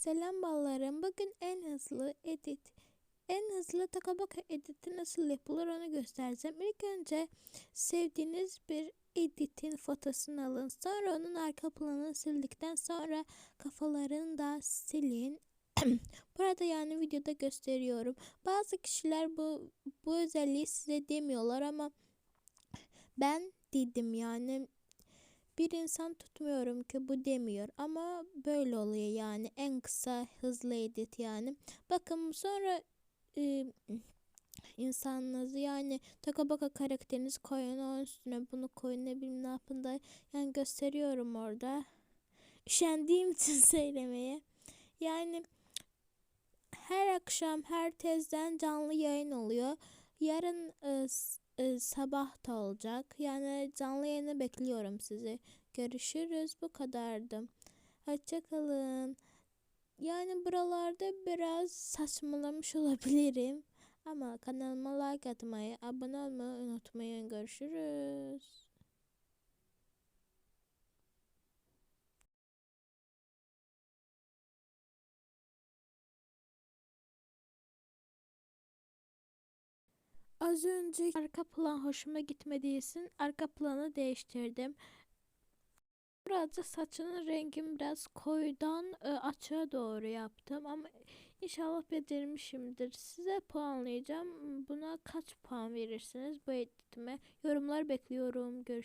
Selam ballarım. Bugün en hızlı edit, en hızlı takabaka editi nasıl yapılır onu göstereceğim. İlk önce sevdiğiniz bir editin fotosunu alın. Sonra onun arka planını sildikten sonra kafalarını da silin. Burada yani videoda gösteriyorum. Bazı kişiler bu bu özelliği size demiyorlar ama ben dedim yani bir insan tutmuyorum ki bu demiyor ama böyle oluyor yani en kısa hızlı edit yani. Bakın sonra e, insanınızı yani taka baka karakterinizi koyun onun üstüne bunu koyun ne bileyim ne yapın da yani gösteriyorum orada. Üşendiğim için söylemeye. Yani her akşam her tezden canlı yayın oluyor. Yarın e, e, sabah da olacak. Yani canlı yayını bekliyorum sizi. Görüşürüz. Bu kadardı. Hoşçakalın. Yani buralarda biraz saçmalamış olabilirim. Ama kanalıma like atmayı, abone olmayı unutmayın. Görüşürüz. Az önce arka plan hoşuma gitmediği için arka planı değiştirdim. Birazcık saçının rengini biraz koyudan e, açığa doğru yaptım ama inşallah becermişimdir. Size puanlayacağım. Buna kaç puan verirsiniz bu editime? Yorumlar bekliyorum. Görüşürüz.